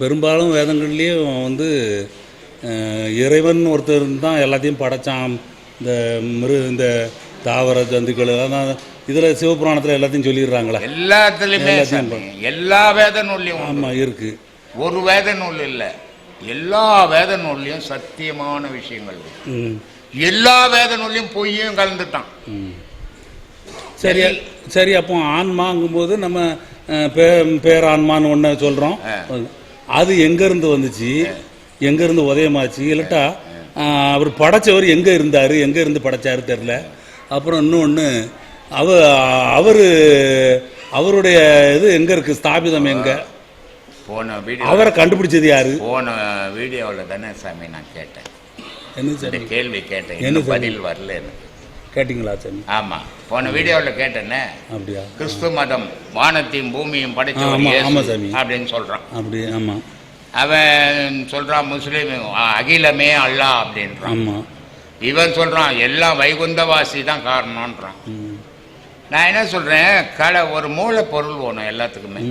பெரும்பாலும் வேதங்கள்லேயும் வந்து இறைவன் ஒருத்தர் தான் எல்லாத்தையும் படைச்சான். இந்த மிரு இந்த தாவர ஜந்துக்கள் அதான் இதில் சிவபுராணத்தில் எல்லாத்தையும் சொல்லிடுறாங்களே? எல்லாத்துலயுமே எல்லா வேத நூல்லையும். ஆமாம் இருக்குது ஒரு வேத நூல் இல்ல. எல்லா வேத நூல்லையும் சத்தியமான விஷயங்கள் எல்லா வேத நூல்லையும் பொய்யும் கலந்துட்டான். ம். சரி சரி. அப்போ ஆன்மாங்கும்போது நம்ம பே பேரான்மான்னு ஒன்று சொல்கிறோம் அது எங்கேருந்து வந்துச்சு? எங்கேருந்து உதயமாச்சு? இல்லட்டா அவர் படைச்சவர் எங்கே இருந்தார்? எங்கே இருந்து படைச்சாரு தெரில. அப்புறம் இன்னொன்று அவ அவர் அவருடைய இது எங்கே இருக்குது ஸ்தாபிதம் எங்கே? போன வீடியோ அவரை கண்டுபிடிச்சது யாரு? போன வீடியோவில் தானே சாமி நான் கேட்டேன். என்ன கேள்வி கேட்டேன். என்ன? பதில் வரல எனக்கு. கேட்டிங்களா சாமி? ஆமா. போன வீடியோவில் கேட்டேனே. அப்படியா? கிறிஸ்து மதம் வானத்தையும் பூமியும் படைச்சவர் ஆமா, இயேசு ஆமா சாமி. அப்படின்னு சொல்றான். அப்படி ஆமாம் அவன் சொல்றான் முஸ்லீம் அகிலமே அல்லாஹ் அப்படின்றான். ஆமாம் இவன் சொல்றான் எல்லாம் வைகுந்தவாசி தான் காரணம்ன்றான். நான் என்ன சொல்றேன் கடை ஒரு மூலப்பொருள் வேணும் எல்லாத்துக்குமே.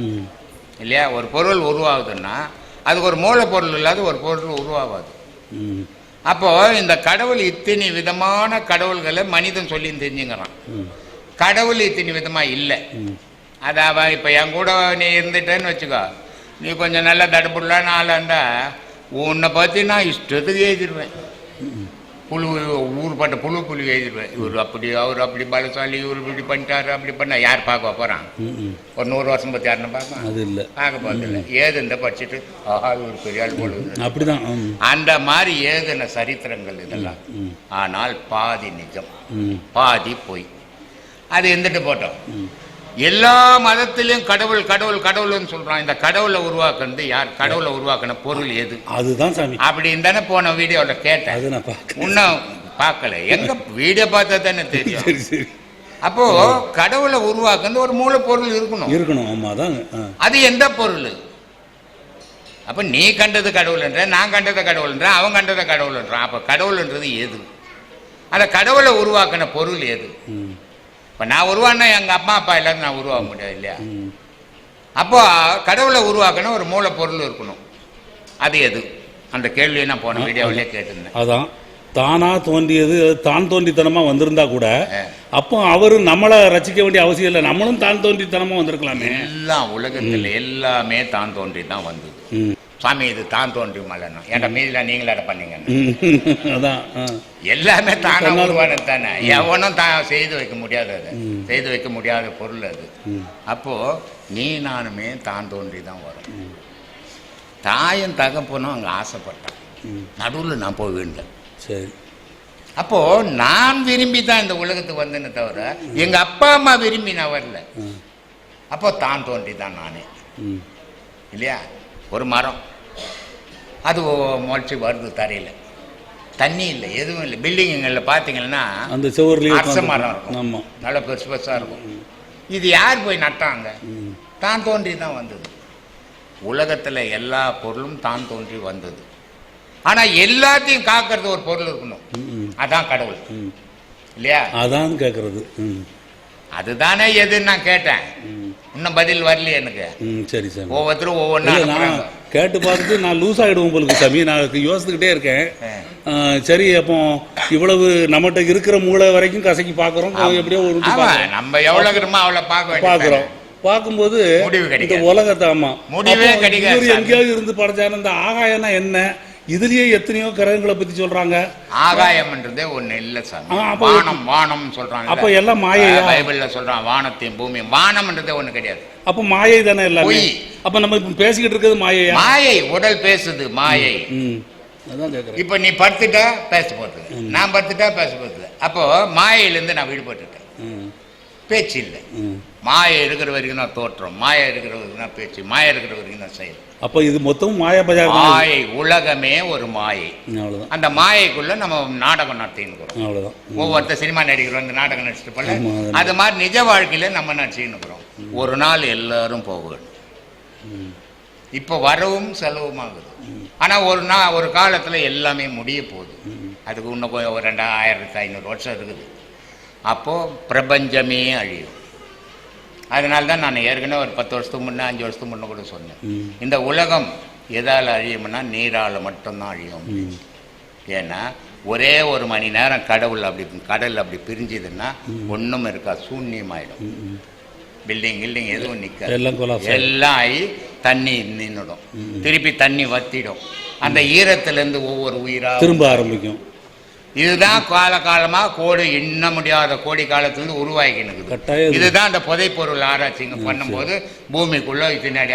இல்லையா? ஒரு பொருள் உருவாகுதுன்னா அதுக்கு ஒரு மூலப்பொருள் இல்லாத ஒரு பொருள் உருவாகாது. ம் அப்போ இந்த கடவுள் இத்தனை விதமான கடவுள்களை மனிதன் சொல்லி தெரிஞ்சுங்கிறான். ம். கடவுள் இத்தனை விதமா இல்லை. ம். அது அவ இப்போ என் கூட நீ இருந்துட்டேன்னு வச்சுக்கோ. நீ கொஞ்சம் நல்லா தடுப்புடலான்னு இருந்தா உன்னை பற்றி நான் இஷ்டத்துக்கு எழுதிடுவேன். புழு ஊர்பட்ட புழு புழு எழுதிடுவேன். இவர் அப்படி அவர் அப்படி பலசாலி இவர் இப்படி பண்ணிட்டாரு அப்படி பண்ண யார் பார்க்க போகிறான் ஒரு நூறு வருஷம் பற்றி யாருன்னு பார்க்கலாம் அது இல்லை. பார்க்க போகிறதில்ல ஏது இந்த படிச்சுட்டு? ஆஹா இவர் பெரிய ஆள் போல இருக்கு. அப்படிதான் அந்த மாதிரி ஏதுன சரித்திரங்கள் இதெல்லாம். ஆனால் பாதி நிஜம். பாதி பொய். அது இருந்துட்டு போட்டோம். எல்லா மதத்திலையும் கடவுள் கடவுள் கடவுள்னு சொல்றான். இந்த கடவுளை உருவாக்குனது யார்? கடவுளை உருவாக்குன பொருள் எது? அதுதான் சாமி. அப்படின்னு தானே போன வீடியோவில் கேட்டேன். அது நான் பார்க்க இன்னும் பார்க்கல. எங்க வீடியோ பார்த்தா தானே தெரியும். சரி சரி. அப்போ கடவுளை உருவாக்குனது ஒரு மூலப்பொருள் இருக்கணும். இருக்கணும். ஆமாம் அதான். ஆ. அது எந்த பொருள்? அப்ப நீ கண்டது கடவுள்ன்ற நான் கண்டது கடவுள்ன்ற அவன் கண்டது கடவுள்ன்றான். அப்ப கடவுள்ன்றது எது? அந்த கடவுளை உருவாக்கின பொருள் எது? இப்போ நான் உருவானா எங்கள் அம்மா அப்பா எல்லாரும் நான் உருவாக முடியாது இல்லையா? அப்போ கடவுளை உருவாக்கணும் ஒரு மூலப்பொருள் இருக்கணும். அது எது? அந்த கேள்வியை நான் போன வீடியோவிலே கேட்டிருந்தேன். அதான். தானா தோன்றியது தான் தோன்றித்தனமா வந்திருந்தா கூட. அப்போ அவரு நம்மளை ரசிக்க வேண்டிய அவசியம் இல்லை. நம்மளும் தான் தோன்றித்தனமா வந்திருக்கலாமே. எல்லாம் உலகத்தில் எல்லாமே தான் தோன்றி தான் வந்தது சாமி இது தான் தோன்றி மலனா? ஏன்டா மீதில் நீங்களே பண்ணீங்க. அதான் எல்லாமே தானா தன்னால- உருவானது தானே? எவனும் தான் செய்து வைக்க முடியாது அது. செய்து வைக்க முடியாத பொருள் அது. ம். அப்போ நீ நானுமே தான் தோன்றி தான் வரும் தாயும் தகப்பனும் அங்கே ஆசைப்பட்டான் நடுவில் நான் போய் விழுந்தேன். சரி. அப்போ நான் விரும்பி தான் இந்த உலகத்துக்கு வந்தேனே தவிர எங்க அப்பா அம்மா விரும்பி நான் வரல. ம். அப்போ தான் தோன்றி தான் நானே இல்லையா? ஒரு மரம். அது முளைச்சி வருது தரையில். தண்ணி இல்லை எதுவும் இல்லை. பில்டிங்குங்களில் பார்த்தீங்கன்னா அந்த சுவர்லயே அரச மரம் இருக்கும். ஆமா. நல்ல பெருசு பெருசாக இருக்கும். இது யார் போய் நட்டாங்க? தான் தோன்றி தான் வந்தது. உலகத்தில் எல்லா பொருளும் தான் தோன்றி வந்தது. ஆனால் எல்லாத்தையும் காக்கிறது ஒரு பொருள் இருக்கணும். அதான் கடவுள். இல்லையா? அதான் கேட்கறது அதுதானே எதுன்னு நான் கேட்டேன். இன்னும் பதில் வரலையே எனக்கு. சரி சாமி ஒவ்வொருத்தரும் ஒவ்வொன்றா கேட்டு பார்த்துட்டு நான் லூஸ் ஆகிடுவோம் போலுக்கு சாமி. நான் யோசிச்சுக்கிட்டே இருக்கேன். சரி அப்போ இவ்வளவு நம்மகிட்ட இருக்கிற மூளை வரைக்கும் கசக்கி பார்க்குறோம். எப்படியோ ஒரு. நம்ம எவ்வளவு இருக்கிறோமோ அவ்வளவு பார்க்க பார்க்குறோம். பார்க்கும்போது முடிவு இந்த. உலகத்தை ஆமா. முடிவே அப்போ கிடைக்காது இவரு. எங்கேயாவது இருந்து படைச்சாரு இந்த ஆகாயம்னா என்ன? இதுலயே எத்தனையோ கிரகங்களை பத்தி சொல்றாங்க. ஆகாயம்ன்றதே ஒண்ணு இல்ல சாமி. அப்போ வானம் வானம் சொல்றாங்க. அப்ப எல்லாம் மாயையா? பைபிள்ல சொல்றான் வானத்தையும் பூமியும். வானம்ன்றதே ஒண்ணு கிடையாது. அப்ப மாயை தானே எல்லாமே? பொய். அப்ப நம்ம இப்ப பேசிக்கிட்டு இருக்கிறது மாயையா? மாயை. உடல் பேசுது மாயை. அதான் இப்ப நீ படுத்துட்டா பேச போறது. நான் படுத்துட்டா பேச போறது. அப்போ மாயையிலேருந்து நான் விடுபட்டுட்டேன் பேச்சு இல்லை. மாயை இருக்கிற வரைக்கும் தான் தோற்றம். மாயை இருக்கிற வரைக்கும் தான் பேச்சு. மாயை இருக்கிற வரைக்கும் தான் செயல். அப்ப இது மொத்தம் மாயா பஜார் மாயை உலகமே ஒரு மாயை. அந்த மாயைக்குள்ள நம்ம நாடகம் நடத்தின்னு அவ்வளவுதான். ஒவ்வொருத்தர் சினிமா நடிகர் வந்து நாடகம் நடிச்சுட்டு போல. அது மாதிரி நிஜ வாழ்க்கையில நம்ம நடிச்சுன்னு இருக்கிறோம்? ஒரு நாள் எல்லாரும் போகணும் இப்போ வரவும் செலவுமாகுது. ஆனா ஒரு நாள் ஒரு காலத்துல எல்லாமே முடிய போகுது. அதுக்கு இன்னும் கொஞ்சம் ஒரு ரெண்டாயிரத்தி ஐநூறு வருஷம் இருக்குது. அப்போ பிரபஞ்சமே அழியும். அதனால தான் நான் ஏற்கனவே ஒரு பத்து வருஷத்துக்கு முன்னே அஞ்சு வருஷத்துக்கு முன்னே கூட சொன்னேன். இந்த உலகம் எதால் அழியும்னா நீரால் மட்டும்தான் அழியும். ஏன்னா ஒரே ஒரு மணி நேரம் கடவுள் அப்படி கடல் அப்படி பிரிஞ்சுதுன்னா ஒன்றும் இருக்கா சூன்யமாயிடும். பில்டிங் கில்டிங் எதுவும் நிற்காது எல்லாம் எல்லாம் ஆகி தண்ணி நின்றுடும் திருப்பி தண்ணி வத்திடும். அந்த ஈரத்திலேருந்து ஒவ்வொரு உயிரா திரும்ப ஆரம்பிக்கும். இதுதான் காலகாலமா கோடி எண்ண முடியாத கோடி காலத்திலிருந்து உருவாகினுக்குது கட்டாயம் இது. இதுதான் அந்த புதைப்பொருள் ஆராய்ச்சிங்க பண்ணும்போது பூமிக்குள்ள பின்னாடி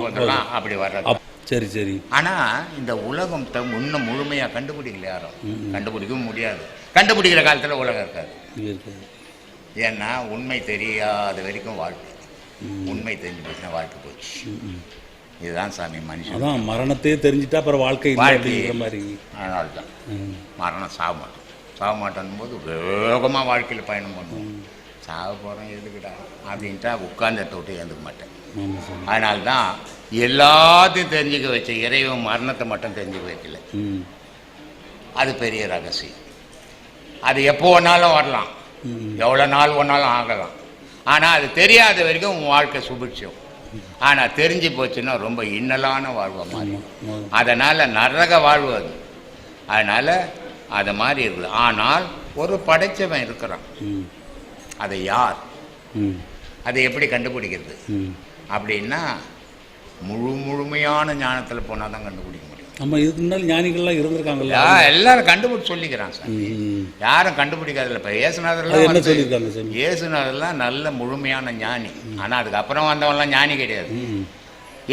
போதெல்லாம் அப்படி வர்றது. சரி சரி. ஆனா இந்த உலகம் த- இன்னும் முழுமையா கண்டுபிடிக்கல யாரும். கண்டுபிடிக்கவும் முடியாது. கண்டுபிடிக்கிற காலத்துல உலகம் இருக்காது. இருக்குது. ஏன்னா உண்மை தெரியாத வரைக்கும் வாழ்க்கை. உண்மை தெரிஞ்சு போச்சுன்னா வாழ்க்கை போச்சு. இதுதான் சாமி மனுஷன். அதான் மரணத்தையே தெரிஞ்சுட்டா அப்புறம் வாழ்க்கை இல்லை வாழ்க்கை. அப்படிங்கிற மாதிரி. அதனால தான். மரணம் சாக மாட்டோம். சாக மாட்டோம் போது வேகமாக வாழ்க்கையில் பயணம் பண்ணுவோம். சாக போகிறோம் எதுக்குடா? அப்படின்ட்டா உட்கார்ந்த விட்டு எழுந்துக்க மாட்டேன். அதனால தான் எல்லாத்தையும் தெரிஞ்சுக்க வச்ச இறைவன் மரணத்தை மட்டும் தெரிஞ்சுக்க வைக்கல. அது பெரிய ரகசியம். அது எப்போ வேணாலும் வரலாம். எவ்வளோ நாள் வேணாலும் ஆகலாம். ஆனால் அது தெரியாத வரைக்கும் உன் வாழ்க்கை சுபிட்சம். ஆனால் தெரிஞ்சு போச்சுன்னா ரொம்ப இன்னலான வாழ்வை மாதிரி. அதனால் நரக வாழ்வு அது. அதனால் அது மாதிரி இருக்குது. ஆனால் ஒரு படைச்சவன் இருக்கிறான். அதை யார்? ம். அதை எப்படி கண்டுபிடிக்கிறது? அப்படின்னா முழு முழுமையான ஞானத்தில் போனால் தான் கண்டுபிடிக்க ஆமா இதுக்கு முன்னாடி ஞானிகள்லாம் இருந்திருக்காங்கல்ல? எல்லாரும் கண்டுபிடிச்சு சொல்லிக்கிறான் சார். யாரும் கண்டுபிடிக்காதுல்ல இப்போ இயேசுநாதர்லாம் என்ன சொல்லியிருக்காங்க இயேசுநாதர்லாம் நல்ல முழுமையான ஞானி. ஆனால் அதுக்கப்புறம் வந்தவன்லாம் ஞானி கிடையாது.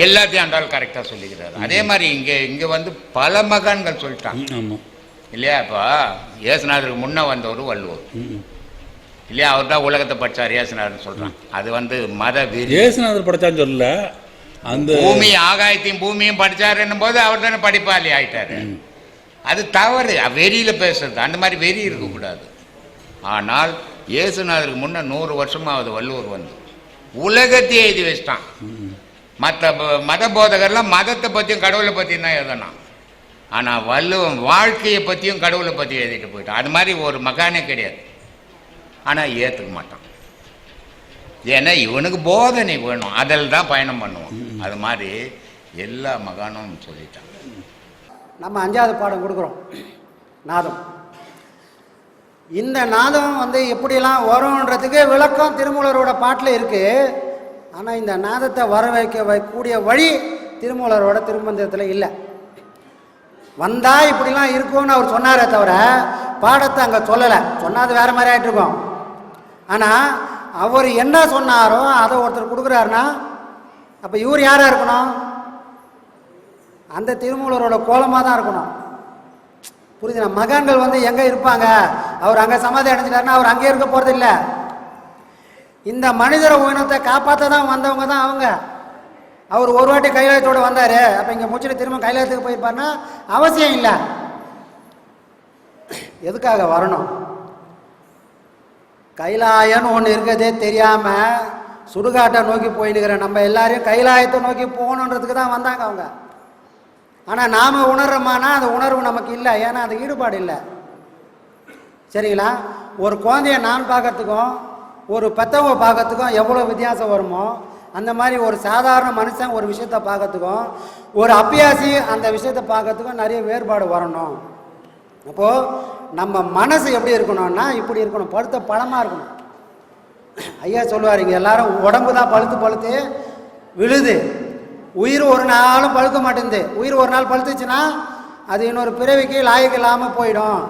எல்லாத்தையும் அந்தாலும் கரெக்டாக சொல்லிக்கிறாரு. அதே மாதிரி இங்கே இங்கே வந்து பல மகான்கள் சொல்லிட்டாங்க. ம், ஆமா. இல்லையா இப்போ இயேசுநாதருக்கு முன்ன வந்தவர் வள்ளுவர். இல்லையா அவர் தான் உலகத்தை படிச்சார் இயேசுநாதர்னு சொல்றான் அது வந்து மத இயேசுநாதர் படைச்சான்னு சொல்லல. அந்த பூமி ஆகாயத்தையும் பூமியும் படிச்சாருன்னும் போது அவர் தானே படிப்பாளி ஆயிட்டாரு. அது தவறு. வெறியில பேசுறது. அந்த மாதிரி வெறி இருக்கக்கூடாது. ஆனால் இயேசுநாதருக்கு முன்ன நூறு வருஷமாவது வள்ளுவர் வந்து உலகத்தையே எழுதி வச்சிட்டான். மற்ற மத போதகர்லாம் மதத்தை பற்றியும் கடவுளை பற்றியும் தான் எழுதணும். ஆனால் வள்ளுவன் வாழ்க்கையை பற்றியும் கடவுளை பற்றியும் எழுதிட்டு போயிட்டான். அது மாதிரி ஒரு மகானே கிடையாது. ஆனால் ஏற்றுக்க மாட்டான். ஏன்னா இவனுக்கு போதனை வேணும். அதில் தான் பயணம் பண்ணுவான் அது மாதிரி எல்லா மகானும் சொல்லிட்டான் நம்ம அஞ்சாவது பாடம் கொடுக்குறோம். நாதம். இந்த நாதம் வந்து எப்படியெல்லாம் வரும்ன்றதுக்கு விளக்கம் திருமூலரோட பாட்டில் இருக்குது ஆனால் இந்த நாதத்தை வர வைக்க வைக்கக்கூடிய வழி திருமூலரோட திருமந்திரத்தில் இல்லை. வந்தால் இப்படிலாம் இருக்கும்னு அவர் சொன்னாரே தவிர பாடத்தை அங்கே சொல்லலை. சொன்னாது வேறு மாதிரி ஆகிட்டு இருக்கும். ஆனால் அவர் என்ன சொன்னாரோ அதை ஒருத்தர் கொடுக்குறாருன்னா அப்போ இவர் யாராக இருக்கணும்? அந்த திருமூலரோட கோலமாக தான் இருக்கணும். புரியுதுண்ணா மகான்கள் வந்து எங்கே இருப்பாங்க? அவர் அங்கே சமாதி அடைஞ்சிட்டாருன்னா அவர் அங்கே இருக்க போகிறது இல்லை. இந்த மனிதர உயினத்தை காப்பாற்ற தான் வந்தவங்க தான் அவங்க. அவர் ஒரு வாட்டி கைலாயத்தோடு வந்தார். அப்போ இங்கே முடிச்சுட்டு திரும்ப கைலாயத்துக்கு போயிருப்பாருன்னா அவசியம் இல்லை. எதுக்காக வரணும்? கைலாயம்னு ஒன்று இருக்கிறதே தெரியாமல் சுடுகாட்டை நோக்கி போயினுக்கிற நம்ம எல்லாரையும் கைலாயத்தை நோக்கி போகணுன்றதுக்கு தான் வந்தாங்க அவங்க. ஆனால் நாம் உணர்றோமானா அந்த உணர்வு நமக்கு இல்லை. ஏன்னா அது ஈடுபாடு இல்லை. சரிங்களா? ஒரு குழந்தைய நான் பார்க்கறதுக்கும் ஒரு பெத்தவங்க பார்க்கறதுக்கும் எவ்வளோ வித்தியாசம் வருமோ அந்த மாதிரி ஒரு சாதாரண மனுஷன் ஒரு விஷயத்தை பார்க்கறதுக்கும் ஒரு அப்பியாசி அந்த விஷயத்தை பார்க்கறதுக்கும் நிறைய வேறுபாடு வரணும். அப்போது நம்ம மனசு எப்படி இருக்கணும்னா இப்படி இருக்கணும். படுத்த பழமாக இருக்கணும். ஐயா சொல்லுவார் இங்கே எல்லாரும் உடம்பு தான் பழுத்து பழுத்து விழுது. உயிர் ஒரு நாளும் பழுக்க மாட்டேங்குது. உயிர் ஒரு நாள் பழுத்துச்சுன்னா அது இன்னொரு பிறவிக்கு லாயக்கு இல்லாமல் போயிடும்.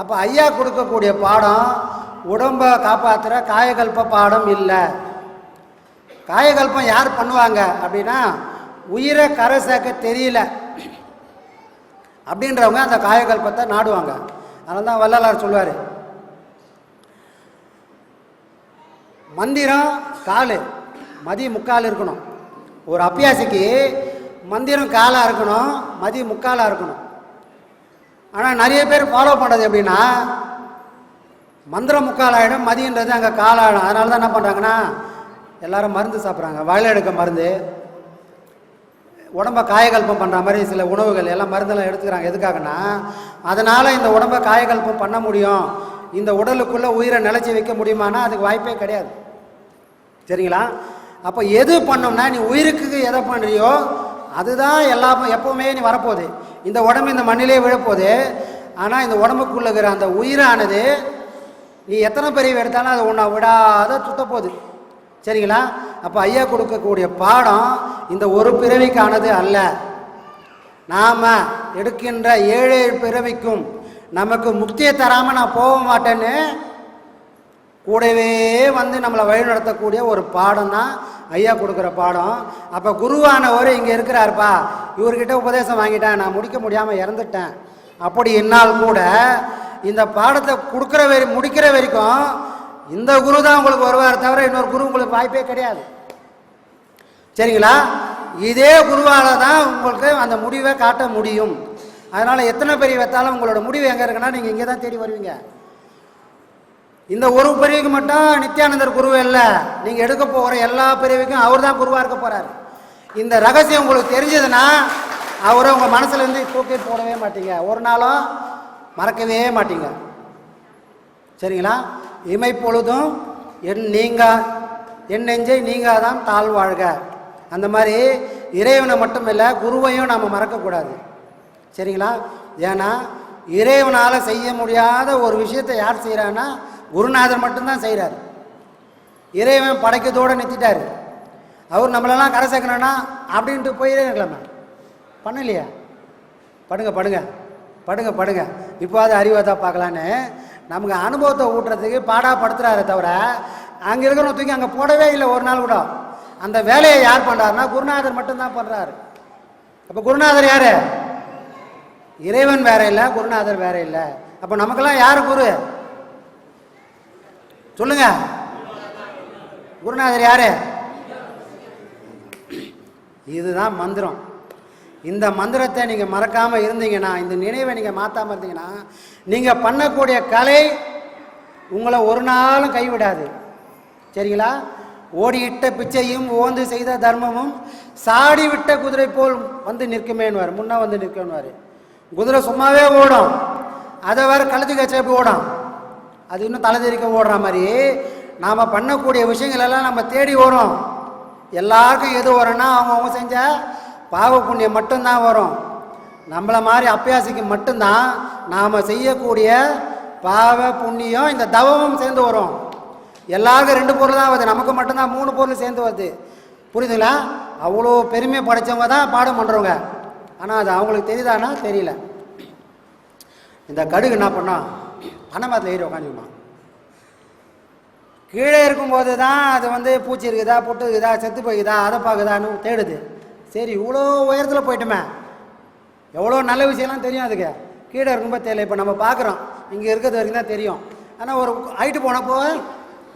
அப்போ ஐயா கொடுக்கக்கூடிய பாடம் உடம்பை காப்பாற்றுற காயகல்ப பாடம் இல்லை. காயகல்பம் யார் பண்ணுவாங்க அப்படின்னா உயிரை கரை சேர்க்க தெரியல. அப்படின்றவங்க அந்த காயகல்பத்தை நாடுவாங்க. அதனால தான் வள்ளலார் சொல்லுவார் மந்திரம் கால். மதி முக்கால் இருக்கணும். ஒரு அப்பியாசிக்கு மந்திரம் காலாக இருக்கணும் மதி முக்காலாக இருக்கணும். ஆனால் நிறைய பேர் ஃபாலோ பண்ணுறது எப்படின்னா மந்திரம் முக்கால் ஆகிடும் மதியன்றது அங்கே காலாயிடும் அதனால தான் என்ன பண்ணுறாங்கன்னா எல்லாரும் மருந்து சாப்பிட்றாங்க. வயல் எடுக்க மருந்து. உடம்ப காயகல்பம் பண்ணுற மாதிரி சில உணவுகள் எல்லாம் மருந்தெல்லாம் எடுத்துக்கிறாங்க. எதுக்காகனா அதனால் இந்த உடம்ப காயகல்பம் பண்ண முடியும். இந்த உடலுக்குள்ளே உயிரை நிலைச்சி வைக்க முடியுமானா அதுக்கு வாய்ப்பே கிடையாது. சரிங்களா? அப்போ எது பண்ணோம்னா நீ உயிருக்கு எதை பண்ணுறியோ அதுதான் எல்லா எப்போவுமே நீ வரப்போகுது. இந்த உடம்பு இந்த மண்ணிலே விழப்போகுது. ஆனால் இந்த உடம்புக்குள்ள இருக்கிற அந்த உயிரானது நீ எத்தனை பெரிய எடுத்தாலும் அது உன்னை விடாத சுத்தப்போகுது. சரிங்களா? அப்போ ஐயா கொடுக்கக்கூடிய பாடம் இந்த ஒரு பிறவிக்கானது அல்ல. நாம் எடுக்கின்ற ஏழு பிறவிக்கும் நமக்கு முக்தியை தராமல் நான் போக மாட்டேன்னு கூடவே வந்து நம்மளை வழிநடத்தக்கூடிய ஒரு பாடம் தான் ஐயா கொடுக்குற பாடம். அப்போ குருவானவர் இங்கே இருக்கிறாருப்பா. இவர்கிட்ட உபதேசம் வாங்கிட்டேன். நான் முடிக்க முடியாமல் இறந்துட்டேன். அப்படி என்னால் கூட இந்த பாடத்தை கொடுக்குற வரை முடிக்கிற வரைக்கும் இந்த குரு தான் உங்களுக்கு வருவார் தவிர இன்னொரு குரு உங்களுக்கு வாய்ப்பே கிடையாது. சரிங்களா? இதே குருவால் தான் உங்களுக்கு அந்த முடிவை காட்ட முடியும். அதனால் எத்தனை பெரிய வைத்தாலும் உங்களோட முடிவு எங்கே இருக்குன்னா நீங்கள் இங்கே தான் தேடி வருவீங்க. இந்த ஒரு பிரிவுக்கு மட்டும் நித்யானந்தர் குரு இல்லை. நீங்கள் எடுக்க போகிற எல்லா பிரிவுக்கும் அவர் தான் குருவாக இருக்க போகிறார் இந்த ரகசியம் உங்களுக்கு தெரிஞ்சதுன்னா அவரை உங்கள் மனசுலேருந்து தூக்கி போடவே மாட்டீங்க. ஒரு நாளும் மறக்கவே மாட்டீங்க. சரிங்களா? இமை பொழுதும் என் நீங்கள் என் நெஞ்சை நீங்கள் தான் தாழ்வாழ்க அந்த மாதிரி இறைவனை மட்டும் இல்லை குருவையும் நாம் மறக்கக்கூடாது. சரிங்களா? ஏன்னா இறைவனால் செய்ய முடியாத ஒரு விஷயத்தை யார் செய்கிறான்னா குருநாதர் மட்டும்தான் செய்கிறார் இறைவன் படைக்கத்தோடு நிறுத்திட்டார் அவர் நம்மளெல்லாம் கரை சேர்க்கணும்னா அப்படின்ட்டு போயிடே இருக்கலாமே பண்ணலையா? படுங்க படுங்க. படுங்க படுங்க. இப்போ அது அறிவை தான் பார்க்கலான்னு. நமக்கு அனுபவத்தை ஊட்டுறதுக்கு பாடாப்படுத்துறாரு தவிர அங்கே இருக்கிறவங்க தூக்கி அங்கே போடவே இல்லை ஒரு நாள் கூட. அந்த வேலையை யார் பண்ணுறாருன்னா குருநாதர் மட்டும்தான் பண்ணுறாரு அப்போ குருநாதர் யார்? இறைவன் வேற இல்லை குருநாதர் வேற இல்லை. அப்போ நமக்கெல்லாம் யார் குரு? சொல்லுங்க. குருநாதர் யாரு? இதுதான் மந்திரம். இந்த மந்திரத்தை நீங்கள் மறக்காமல் இருந்தீங்கன்னா இந்த நினைவை நீங்கள் மாற்றாமல் இருந்தீங்கன்னா நீங்கள் பண்ணக்கூடிய கலை உங்களை ஒரு நாளும் கைவிடாது. சரிங்களா? ஓடியிட்ட பிச்சையும் ஓந்து செய்த தர்மமும் சாடி விட்ட குதிரை போல் வந்து நிற்குமேன்வார் முன்னே வந்து நிற்கணுவார் குதிரை சும்மாவே ஓடும். அதை வேறு கழுத்து கச்சா ஓடும். அது இன்னும் தலை தெறிக்க ஓடுற மாதிரி. நாம் பண்ணக்கூடிய விஷயங்கள் எல்லாம் நம்ம தேடி வரும். எல்லாருக்கும் எது வரும்னா அவங்க அவங்க செஞ்ச பாவ புண்ணியம் மட்டும்தான் வரும். நம்மளை மாதிரி அப்பியாசிக்கு மட்டும்தான் நாம் செய்யக்கூடிய பாவ புண்ணியம் இந்த தவமும் சேர்ந்து வரும். எல்லாருக்கும் ரெண்டு பொருள் தான் வருது. நமக்கு மட்டும்தான் மூணு பொருள் சேர்ந்து வருது. புரியுதுங்களா? அவ்வளோ பெருமை படைச்சவங்க தான் பாடம் பண்ணுறவங்க ஆனால் அது அவங்களுக்கு தெரியுதானா? தெரியல. இந்த கடுகு என்ன பண்ணோம் பனைமரத்தில் ஏறி உக்காந்துக்குமா கீழே இருக்கும்போது தான் அது வந்து பூச்சி இருக்குதா புட்டு இருக்குதா செத்து போய்க்குதா அதை பார்க்குதான்னு தேடுது. சரி இவ்வளோ உயரத்தில் போயிட்டுமே. எவ்வளோ நல்ல விஷயம்லாம் தெரியும் அதுக்கு. கீழே இருக்கும்போது தெரியல இப்போ நம்ம பார்க்குறோம். இங்கே இருக்கிறது வரைக்கும் தான் தெரியும். ஆனால் ஒரு ஹைட்டு போனப்போ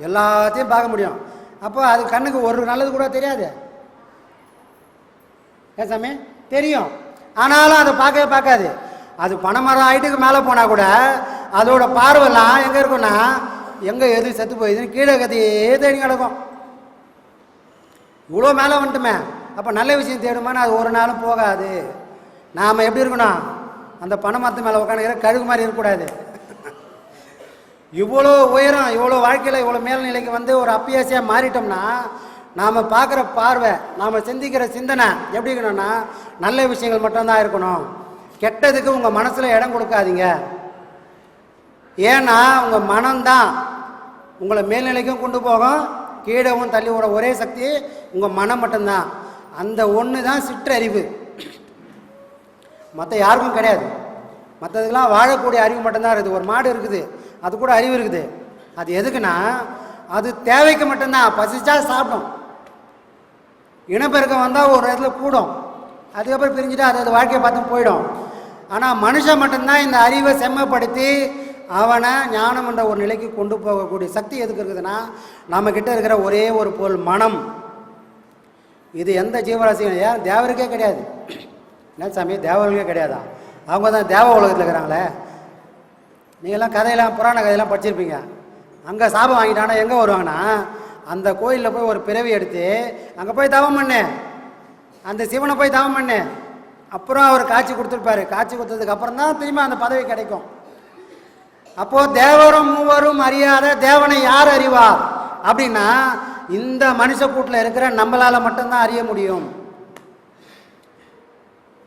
எல்லாத்தையும் பார்க்க முடியும். அப்போ அது கண்ணுக்கு ஒரு நல்லது கூட தெரியாது. ஏன் சாமி? தெரியும். ஆனாலும் அதை பார்க்கவே பார்க்காது. அது பனைமரம் ஹைட்டுக்கு மேலே போனால் கூட அதோட பார்வைலாம் எங்கே இருக்கும்னா எங்கே எது செத்து போயிடுதுன்னு கீழே கதையே தேடி கிடக்கும். இவ்வளோ மேலே வந்துட்டுமே. அப்போ நல்ல விஷயம் தேடுமான்னு அது ஒரு நாளும் போகாது. நாம் எப்படி இருக்கணும்? அந்த பனை மரத்து மேலே உட்காந்துக்கிற கழுகு மாதிரி இருக்கக்கூடாது. இவ்வளோ உயரம் இவ்வளோ வாழ்க்கையில் இவ்வளோ மேல்நிலைக்கு வந்து ஒரு அப்பியாசியாக மாறிட்டோம்னா நாம் பார்க்குற பார்வை நாம் சிந்திக்கிற சிந்தனை எப்படி இருக்கணும்னா நல்ல விஷயங்கள் மட்டும்தான் இருக்கணும். கெட்டதுக்கு உங்கள் மனசில் இடம் கொடுக்காதீங்க. ஏன்னா உங்கள் மனம்தான். உங்களை மேல்நிலைக்கும் கொண்டு போகும் கீழவும் தள்ளி விட ஒரே சக்தி உங்கள் மனம் மட்டும்தான். அந்த ஒன்று தான் சிற்றறிவு. மற்ற யாருக்கும் கிடையாது. மற்றதுக்கெல்லாம் வாழக்கூடிய அறிவு மட்டும்தான் இருக்குது. ஒரு மாடு இருக்குது. அது கூட அறிவு இருக்குது. அது எதுக்குன்னா அது தேவைக்கு மட்டும்தான். பசிச்சா சாப்பிடும். இனப்பெருக்கம் வந்தால் ஒரு இடத்துல கூடும். அதுக்கப்புறம் பிரிஞ்சுட்டு அது அது வாழ்க்கையை பார்த்து போயிடும். ஆனால் மனுஷன் மட்டும்தான் இந்த அறிவை செம்மப்படுத்தி அவனை ஞானம் என்ற ஒரு நிலைக்கு கொண்டு போகக்கூடிய சக்தி எதுக்கு இருக்குதுன்னா நம்மக்கிட்ட இருக்கிற ஒரே ஒரு பொருள் மனம். இது எந்த ஜீவராசியும் ஏன் தேவருக்கே கிடையாது. என்ன சாமி தேவர்களுக்கே கிடையாதா? அவங்க தான் தேவ உலகத்தில் இருக்கிறாங்களே. நீங்கள்லாம் கதையெல்லாம் புராண கதையெல்லாம் படிச்சிருப்பீங்க. அங்கே சாபம் வாங்கிட்டானா எங்கே வருவாங்கன்னா அந்த கோயிலில் போய் ஒரு பிறவி எடுத்து அங்கே போய் தவம் பண்ணு. அந்த சிவனை போய் தவம் பண்ணு. அப்புறம் அவர் காட்சி கொடுத்துருப்பாரு. காட்சி கொடுத்ததுக்கு அப்புறம் தான் திரும்பி அந்த பதவி கிடைக்கும். அப்போ தேவரும் மூவரும் அறியாத தேவனை யார் அறிவார்? அப்படின்னா இந்த மனுஷ கூட்டில் இருக்கிற நம்மளால மட்டும்தான் அறிய முடியும்.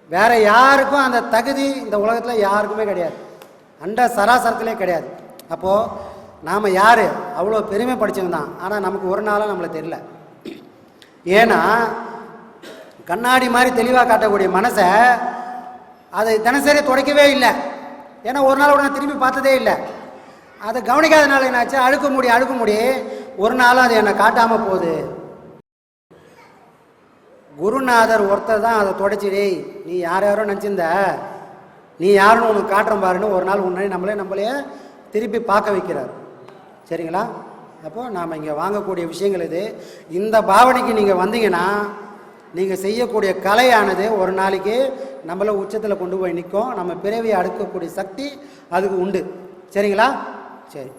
வேற யாருக்கும் அந்த தகுதி இந்த உலகத்தில் யாருக்குமே கிடையாது. அண்ட சராசரத்திலே கிடையாது. அப்போது நாம் யார்? அவ்வளோ பெருமை படிச்சவங்க தான். ஆனால் நமக்கு ஒரு நாளாக நம்மளை தெரியல. ஏன்னா கண்ணாடி மாதிரி தெளிவாக காட்டக்கூடிய மனசை அதை தினசரி துடைக்கவே இல்லை. ஏன்னா ஒரு நாள் கூட நான் திரும்பி பார்த்ததே இல்லை. அதை கவனிக்காதனால என்னாச்சு? அழுக்க முடி அழுக்க முடி. ஒரு நாளும் அது என்னை காட்டாமல் போகுது. குருநாதர் ஒருத்தர் தான் அதை தொடச்சி டேய் நீ யார் யாரோ நினச்சிருந்த? நீ யாருன்னு உனக்கு காட்டுறேன் பாருன்னு ஒரு நாள் உன்னை நம்மளே நம்மளே திருப்பி பார்க்க வைக்கிறார். சரிங்களா? அப்போது நாம் இங்கே வாங்கக்கூடிய விஷயங்கள் இது. இந்த பாவனைக்கு நீங்கள் வந்தீங்கன்னா நீங்கள் செய்யக்கூடிய கலையானது ஒரு நாளைக்கு நம்மள உச்சத்தில் கொண்டு போய் நிற்கும் நம்ம பிறவியை அடுக்கக்கூடிய சக்தி அதுக்கு உண்டு. சரிங்களா? சரி.